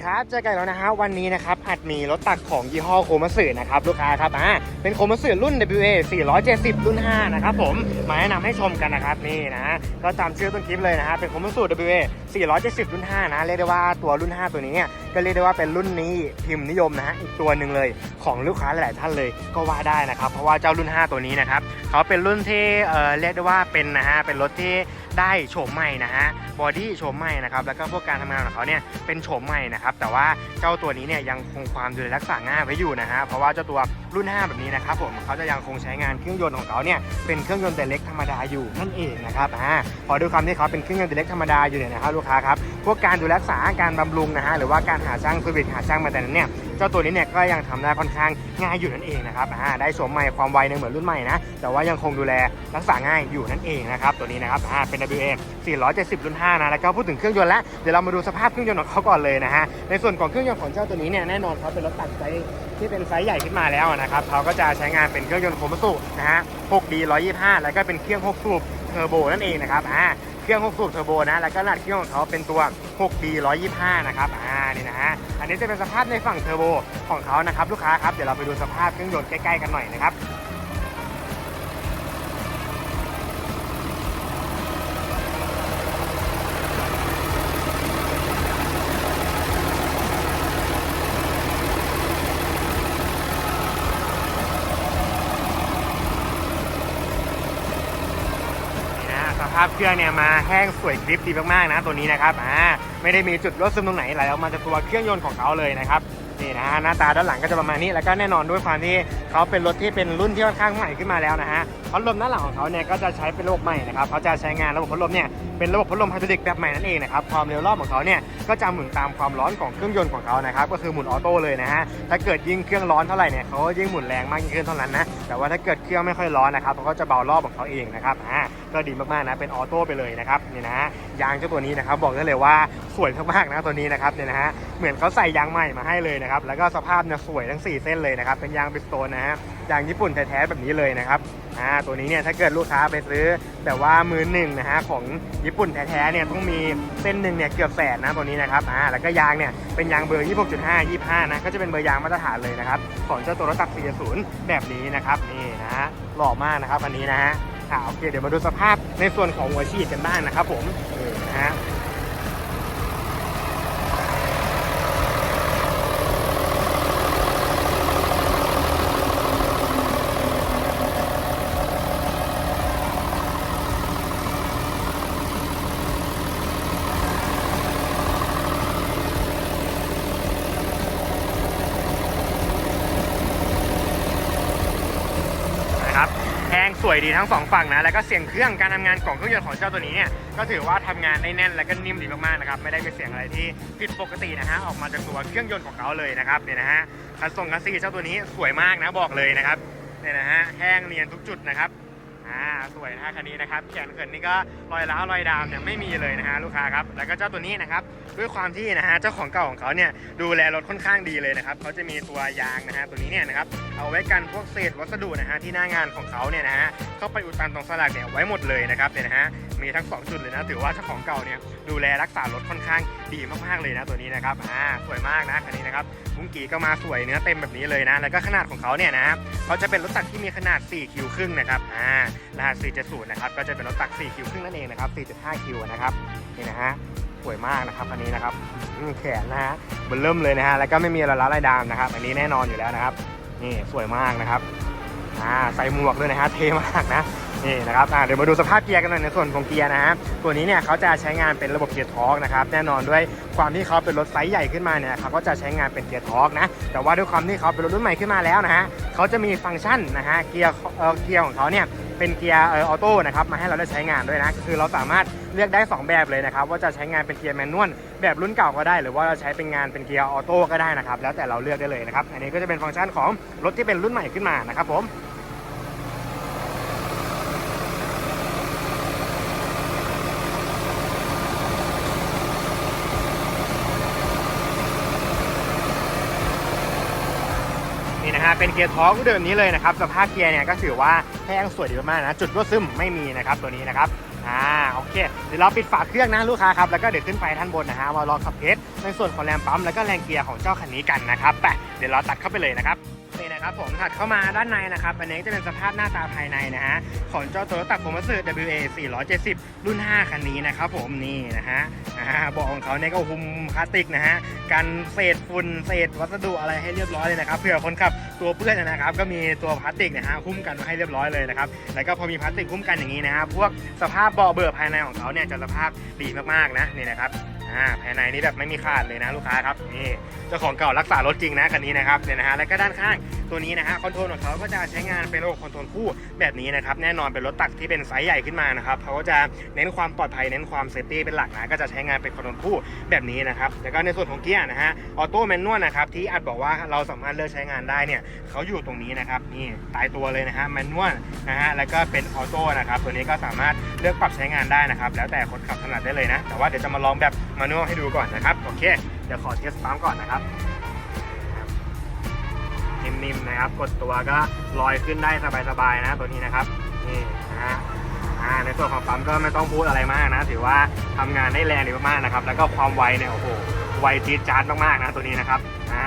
ดีครับเจอกันแล้วนะฮะวันนี้นะครับอัดมีรถตักของยี่ห้อโคมัสึนะครับลูกค้าครับอ่าเป็นโคมัสึรุ่น WA 470 รุ่น 5 นะครับผมมาแนะนำให้ชมกันนะครับนี่นะก็ตามชื่อต้นคลิปเลยนะฮะเป็นโคมัสึ WA 470 รุ่น 5 นะเรียกได้ว่าตัวรุ่น 5 ตัวนี้เนี่ย ก็เรียกได้ว่าเป็นรุ่นนี้พิมพ์นิยมนะฮะอีกตัวหนึ่งเลยของลูกค้าหลาย ๆ ท่านเลยก็ว่าได้นะครับเพราะว่าเจ้ารุ่น 5 ตัวนี้นะครับเขาเป็นรุ่นที่เอ่อเรียกได้ว่าเป็นนะฮะเป็นรถที่ได้โฉมใหม่นะฮะบอดี้โฉมใหม่นะครับแล้วก็พวกการทำงานของเขาเนี่ยเป็นโฉมใหม่นะครับแต่ว่าเจ้าตัวนี้เนี่ยยังคงความดูแลรักษาง่ายไว้อยู่นะฮะเพราะว่าเจ้าตัวรุ่น 5 แบบนี้นะครับผมเขาจะยังคงใช้งานเครื่องยนต์ของเขาเนี่ยเป็นเครื่องยนต์แต่เล็กธรรมดาอยู่นั่นเองนะครับอ่าพอด้วยความที่เขาเป็นเครื่องยนต์แต่เล็กธรรมดาอยู่เนี่ยนะครับลูกค้าครับพวกการดูแลรักษาการบำรุงนะฮะหรือว่าการหาช่างเซอร์วิตหาช่างมาแต่นั้นเนี่ย เจ้าตัวนี้เนี่ยก็ยังทำได้ค่อนข้างง่ายอยู่นั่นเองนะครับอ่าได้โฉมใหม่ความไวในเหมือนรุ่นใหม่นะแต่ว่ายังคงดูแลรักษาง่ายอยู่นั่นเองนะครับตัวนี้นะครับอ่าเป็น WA 470 รุ่น 5 นะแล้วก็พูดถึงเครื่องยนต์แล้วเดี๋ยวเรามาดูสภาพเครื่องยนต์ของเขาก่อนเลยนะฮะในส่วนของเครื่องยนต์ของเจ้าตัวนี้เนี่ยแน่นอนเขาเป็นรถตัดไซส์ที่เป็นไซส์ใหญ่ขึ้นมาแล้วนะครับเขาก็จะใช้งานเป็นเครื่องยนต์โคมัสุนะฮะ 6D 125 แล้วก็เป็นเครื่อง 6 สูบเทอร์โบนั่นเองนะครับอ่า เครื่อง6สูบเทอร์โบนะ แล้วก็ขนาดเครื่องของเขาเป็นตัว 6D 125 นะครับ อ่า นี่นะฮะ อันนี้จะเป็นสภาพในฝั่งเทอร์โบของเขานะครับลูกค้าครับ เดี๋ยวเราไปดูสภาพเครื่องยนต์ใกล้ๆกันหน่อยนะครับ นะสภาพเครื่องเนี่ยมาแห้งสวยกริปดีมากๆนะตัวนี้นะครับอ่าไม่ได้มีจุดรั่วซึมตรงไหนไหลออกมาจากตัวเครื่องยนต์ของเขาเลยนะครับนี่นะฮะหน้าตาด้านหลังก็จะประมาณนี้แล้วก็แน่นอนด้วยความที่เขาเป็นรถที่เป็นรุ่นที่ค่อนข้างใหม่ขึ้นมาแล้วนะฮะพัดลมด้านหลังของเขาเนี่ยก็จะใช้เป็นระบบใหม่นะครับเขาจะใช้งานระบบพัดลมเนี่ย เป็นระบบพัดลมไฮดรอลิกแบบใหม่นั่นเองนะครับความเร็วรอบของเขาเนี่ยก็จะหมุนตามความร้อนของเครื่องยนต์ของเขานะครับก็คือหมุนออโต้เลยนะฮะถ้าเกิดยิ่งเครื่องร้อนเท่าไหร่เนี่ยเขาก็ยิ่งหมุนแรงมากยิ่งขึ้นเท่านั้นนะแต่ว่าถ้าเกิดเครื่องไม่ค่อยร้อนนะครับเขาก็จะเบารอบของเขาเองนะครับอ่าก็ดีมากๆนะเป็นออโต้ไปเลยนะครับนี่นะฮะยางเจ้าตัวนี้นะครับบอกได้เลยว่าสวยมากๆนะตัวนี้นะครับเนี่ยนะฮะเหมือนเขาใส่ยางใหม่มาให้เลยนะครับแล้วก็สภาพเนี่ยสวยทั้ง 4 เส้นเลยนะครับเป็นยางบิสโตนนะฮะยางญี่ปุ่นแท้ๆแบบนี้เลยนะครับ อ่าตัวนี้เนี่ยถ้าเกิดลูกค้าไปซื้อแบบว่ามือหนึ่งนะฮะของญี่ปุ่นแท้ๆเนี่ยต้องมีเส้นหนึ่งเนี่ยเกือบแสนนะตัวนี้นะครับอ่าแล้วก็ยางเนี่ยเป็นยางเบอร์ 26.5 25 นะก็จะเป็นเบอร์ยางมาตรฐานเลยนะครับของเจ้าตัวรถตัก40 แบบนี้นะครับนี่นะฮะหล่อมากนะครับอันนี้นะฮะอ่าโอเคเดี๋ยวมาดูสภาพในส่วนของหัวฉีดกันบ้างนะครับผมนี่นะฮะ งสวยดีทั้งสองฝั่งนะ แล้วก็เสียงเครื่องการทำงานของเครื่องยนต์ของเจ้าตัวนี้เนี่ยก็ถือว่าทำงานได้แน่นและก็นิ่มดีมากๆนะครับไม่ได้มีเสียงอะไรที่ผิดปกตินะฮะออกมาจากตัวเครื่องยนต์ของเขาเลยนะครับเนี่ยนะฮะคันทรงคันซีเจ้าตัวนี้สวยมากนะบอกเลยนะครับเนี่ยนะฮะแห้งเนียนทุกจุดนะครับ อ่าสวยนะคันนี้นะครับแขนเขินนี่ก็รอยร้าวรอยดามเนี่ยไม่มีเลยนะฮะลูกค้าครับแล้วก็เจ้าตัวนี้นะครับด้วยความที่นะฮะเจ้าของเก่าของเขาเนี่ยดูแลรถค่อนข้างดีเลยนะครับเขาจะมีตัวยางนะฮะตัวนี้เนี่ยนะครับเอาไว้กันพวกเศษวัสดุนะฮะที่หน้างานของเขาเนี่ยนะฮะเข้าไปอุดตันตรงสลักเนี่ยไว้หมดเลยนะครับเนี่ยนะฮะมีทั้งสองจุดเลยนะถือว่าเจ้าของเก่าเนี่ยดูแลรักษารถค่อนข้างดีมากๆเลยนะตัวนี้นะครับอ่าสวยมากนะคันนี้นะครับบุ้งกีก็มาสวยเนื้อเต็มแบบนี้เลยนะแล้วก็ขนาดของเขาเนี่ยนะเขาจะเป็นรถตักที่มีขนาด4คิวครึ่งนะครับอ่ารหัส470นะครับก็จะเป็นรถตัก4คิวครึ่งนั่นเองนะครับ4.5คิวนะครับนี่นะฮะสวยมากนะครับคันนี้นะครับแขนนะฮะเบนเริ่มเลยนะฮะแล้วก็ไม่มีอะไรละลายดามนะครับ อันนี้แน่นอนอยู่แล้วนะครับ นี่สวยมากนะครับอ่าใส่หมวกด้วยนะฮะเท่มากนะนี่นะครับอ่าเดี๋ยวมาดูสภาพเกียร์กันหน่อยในส่วนของเกียร์นะฮะตัวนี้เนี่ยเขาจะใช้งานเป็นระบบเกียร์ทอร์กนะครับแน่นอนด้วยความที่เขาเป็นรถไซส์ใหญ่ขึ้นมาเนี่ยเขาก็จะใช้งานเป็นเกียร์ทอร์กนะแต่ว่าด้วยความที่เขาเป็นรถรุ่นใหม่ขึ้นมาแล้วนะฮะเขาจะมีฟังก์ชันนะฮะเกียร์เอ่อเกียร์ของเขาเนี่ย เป็นเกียร์ออออโต้นะครับมาให้เราได้ใช้งานด้วยนะก็คือเราสามารถเลือกได้ 2 แบบเลยนะครับว่าจะใช้งานเป็นเกียร์แมนนวลแบบรุ่นเก่าก็ได้ หรือว่าเราใช้เป็นงานเป็นเกียร์ออโต้ก็ได้นะครับแล้วแต่เราเลือกได้เลยนะครับอันนี้ก็จะเป็นฟังก์ชันของรถที่เป็นรุ่นใหม่ขึ้นมานะครับผม นะเป็นเกียร์ทอร์กเดิมนี้เลยนะครับสภาพเกียร์เนี่ยก็ถือว่าแห้งสวยดีมากนะจุดรั่วซึมไม่มีนะครับตัวนี้นะครับอ่าโอเคเดี๋ยวเราปิดฝาเครื่องนะลูกค้าครับแล้วก็เดี๋ยวขึ้นไปท่านบนนะฮะมาลองขับเทสในส่วนของแรงปั๊มแล้วก็แรงเกียร์ของเจ้าคันนี้กันนะครับไปเดี๋ยวเราตัดเข้าไปเลยนะครับนี่นะครับผมถัดเข้ามาด้านในนะครับอันนี้จะเป็นสภาพหน้าตาภายในนะฮะของเจ้าโตโยต้าโคมัสึ WA 470 รุ่น 5 คันนี้นะครับผมนี่นะฮะอ่าเบาะของเขาเนี่ยก็หุ้มพลาสติกนะฮะกันเศษฝุ่นเศษวัสดุอะไรให้เรียบร้อยเลยนะครับเผื่อคนขับ ตัวเปื้อนนะครับก็มีตัวพลาสติกนะฮะคุ้มกันไว้ให้เรียบร้อยเลยนะครับแล้วก็พอมีพลาสติกคุ้มกันอย่างนี้นะครับพวกสภาพเบาะเบอร์ภายในของเขาเนี่ยจะสภาพดีมากๆนะนี่นะครับ อ่าภายในนี่แบบไม่มีขาดเลยนะลูกค้าครับนี่เจ้าของเก่ารักษารถจริงนะคันนี้นะครับเนี่ยนะฮะแล้วก็ด้านข้างตัวนี้นะฮะคอนโทรลของเขาก็จะใช้งานเป็นระบบคอนโทรลคู่แบบนี้นะครับแน่นอนเป็นรถตักที่เป็นไซส์ใหญ่ขึ้นมานะครับเขาก็จะเน้นความปลอดภัยเน้นความเซฟตี้เป็นหลักนะก็จะใช้งานเป็นคอนโทรลคู่แบบนี้นะครับแล้วก็ในส่วนของเกียร์นะฮะออโต้แมนนวลนะครับที่อัดบอกว่าเราสามารถเลือกใช้งานได้เนี่ยเขาอยู่ตรงนี้นะครับนี่ตายตัวเลยนะฮะแมนนวลนะฮะแล้วก็เป็นออโต้นะครับตัวนี้ก็สามารถเลือกปรับใช้งานได้นะครับแล้วแต่คนขับถนัดได้เลยนะแต่ว่าเดี๋ยวจะมาลองแบบมานวลให้ดูก่อนนะครับ โอเค เดี๋ยวขอเทสปั๊มก่อนนะครับ นิ่มๆนะครับ กดตัวก็ลอยขึ้นได้สบายๆนะตัวนี้นะครับ นี่นะฮะในส่วนของปั๊มก็ไม่ต้องพูดอะไรมากนะ ถือว่าทำงานได้แรงดีมากๆนะครับ แล้วก็ความไวเนี่ยโอ้โหไวจี๊ดจ๊าดมากๆนะตัวนี้นะครับ อ่า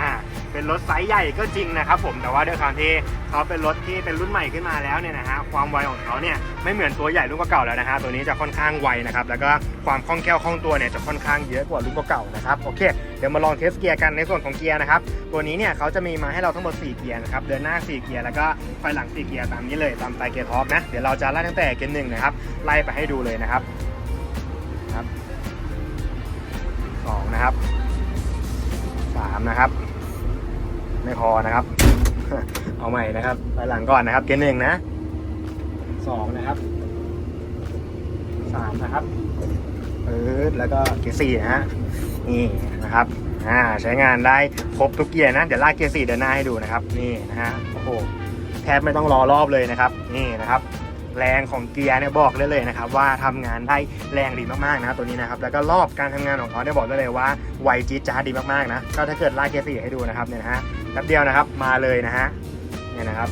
เป็นรถไซส์ใหญ่ก็จริงนะครับผมแต่ว่าด้วยความที่เขาเป็นรถที่เป็นรุ่นใหม่ขึ้นมาแล้วเนี่ยนะฮะความไวของเขาเนี่ยไม่เหมือนตัวใหญ่รุ่นเก่าแล้วนะฮะตัวนี้จะค่อนข้างไวนะครับแล้วก็ความคล่องแคล่วคล่องตัวเนี่ยจะค่อนข้างเยอะกว่ารุ่นเก่านะครับโอเคเดี๋ยวมาลองเทสเกียร์กันในส่วนของเกียร์นะครับตัวนี้เนี่ยเขาจะมีมาให้เราทั้งหมด 4 เกียร์นะครับเดินหน้า 4 เกียร์แล้วก็ไฟหลัง 4 เกียร์ตามนี้เลยตามสไตล์เกียร์ท็อปนะเดี๋ยวเราจะไล่ตั้งแต่เกียร์หนึ่งนะครับไล่ไปให้ดูเลยนะครับครับสองนะครับสามนะครับ ไม่พอนะครับ เอาใหม่นะครับไฟหลังก่อนนะครับเกียร์หนึ่งนะสองนะครับสามนะครับเออแล้วก็เกียร์สี่นะฮะนี่นะครับอ่าใช้งานได้ครบทุกเกียร์นะเดี๋ยวลากเกียร์สี่เดินหน้าให้ดูนะครับนี่นะฮะโอ้โหแทบไม่ต้องรอรอบเลยนะครับ นี่นะครับ แรงของเกียร์เนี่ยบอกได้เลยนะครับ ว่าทำงานได้แรงดีมากๆนะตัวนี้นะครับ แล้วก็รอบการทำงานของเขาเนี่ยบอกได้เลยว่าไวจี๊ดจ้าดดีมากๆนะก็ถ้าเกิดลากเกียร์สี่ให้ดูนะครับเนี่ยนะฮะ แป๊บเดียวนะครับ มาเลยนะฮะเนี่ยนะครับ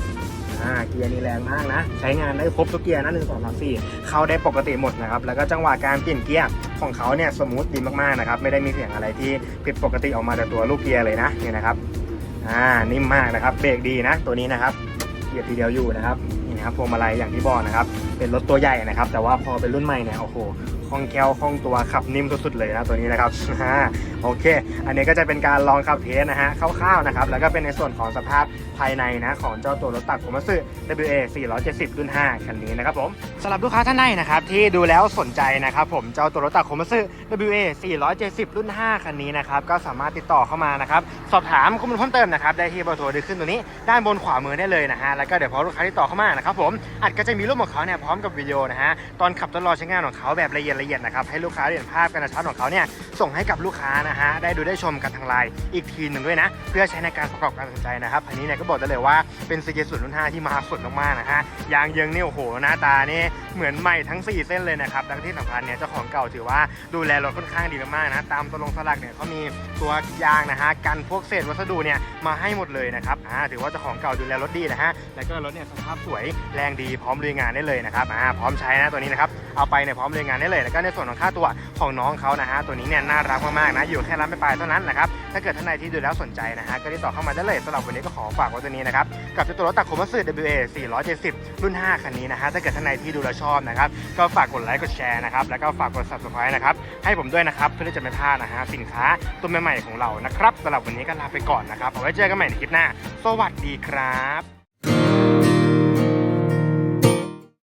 อ่าเกียร์นี่แรงมากนะ ใช้งานได้ครบทุกเกียร์นะหนึ่งสองสามสี่เข้าได้ปกติหมดนะครับ แล้วก็จังหวะการเปลี่ยนเกียร์ของเขาเนี่ยสมูทดีมากๆนะครับ ไม่ได้มีเสียงอะไรที่ผิดปกติออกมาจากตัวลูกเกียร์เลยนะเนี่ยนะครับอ่านิ่มมากนะครับเบรกดีนะ ตัวนี้นะครับเหยียบทีเดียวอยู่นะครับ นะครับพวงมาลัยอย่างที่บอกนะครับ เป็นรถตัวใหญ่นะครับ แต่ว่าพอเป็นรุ่นใหม่เนี่ยโอ้โหคล่องแคล่วคล่องตัวขับนิ่มสุดๆเลยนะตัวนี้นะครับโอเค อันนี้ก็จะเป็นการลองขับเทสนะฮะคร่าวๆนะครับแล้วก็เป็นในส่วนของสภาพภายในนะของเจ้าตัวรถตักโคมัสึ WA 470 รุ่น 5 คันนี้นะครับผมสำหรับลูกค้าท่านใดนะครับที่ดูแล้วสนใจนะครับผมเจ้าตัวรถตักโคมัสึ WA 470 รุ่น 5 คันนี้นะครับก็สามารถติดต่อเข้ามานะครับสอบถามข้อมูลเพิ่มเติมนะครับได้ที่เบอร์โทรที่ขึ้นตัวนี้ด้านบนขวามือได้เลยนะฮะแล้วก็เดี๋ยวพอลูกค้าที่ต่อเข้ามานะครับผมอัดก็จะมีรูปของเขาเนี่ยพร้อมกับวิดีโอนะฮะตอนขับทดลองใช้งานของเขาแบบละเอียดละเอียดนะครับให้ลูกค้าเห็นภาพการกระชับของเขาเนี่ยส่งให้กับลูกค้านะฮะได้ดูได้ชมกันทางไลน์อีกทีหนึ่งด้วยนะ เพื่อใช้ในการประกอบการตัดสินใจนะครับอันนี้เนี่ยก็บอกได้เลยว่าเป็นซีเกสุดรุ่น5ที่มาสุดมากๆนะฮะยางเยิงนี่โอ้โหหน้าตานี่เหมือนใหม่ทั้ง 4 เส้นเลยนะครับและที่สำคัญเนี่ยเจ้าของเก่าถือว่าดูแลรถค่อนข้างดีมากๆนะตามตัวลงสลักเนี่ยเขามีตัวยางนะฮะกันพวกเศษวัสดุเนี่ยมาให้หมดเลยนะครับอ่าถือว่าเจ้าของเก่าดูแลรถดีนะฮะแล้วก็รถเนี่ยสภาพสวยแรงดีพร้อมลุยงานได้เลยนะครับอ่าพร้อมใช้นะตัวนี้นะครับเอาไปเนี่ยพร้อมลุยงานได้เลย แล้วก็ในส่วนของค่าตัวของน้องเขานะฮะตัวนี้เนี่ยน่ารักมากๆนะอยู่แค่ร้านไม่ปลายเท่านั้นนะครับถ้าเกิดท่านใดที่ดูแล้วสนใจนะฮะก็ติดต่อเข้ามาได้เลยสำหรับวันนี้ก็ขอฝากไว้ตัวนี้นะครับกับตัวรถตักโคมัสึ WA 470 รุ่น 5 คันนี้นะฮะถ้าเกิดท่านใดที่ดูแลวชอบนะครับก็ฝากกดไลค์กดแชร์นะครับแล้วก็ฝากกด subscribe นะครับให้ผมด้วยนะครับเพื่อที่จะไม่พลาดนะฮะสินค้าตัวใหม่ๆของเรานะครับสำหรับวันนี้ก็ลาไปก่อนนะครับเอาไว้เจอกันใหม่ในคลิปหน้า สวัสดีครับ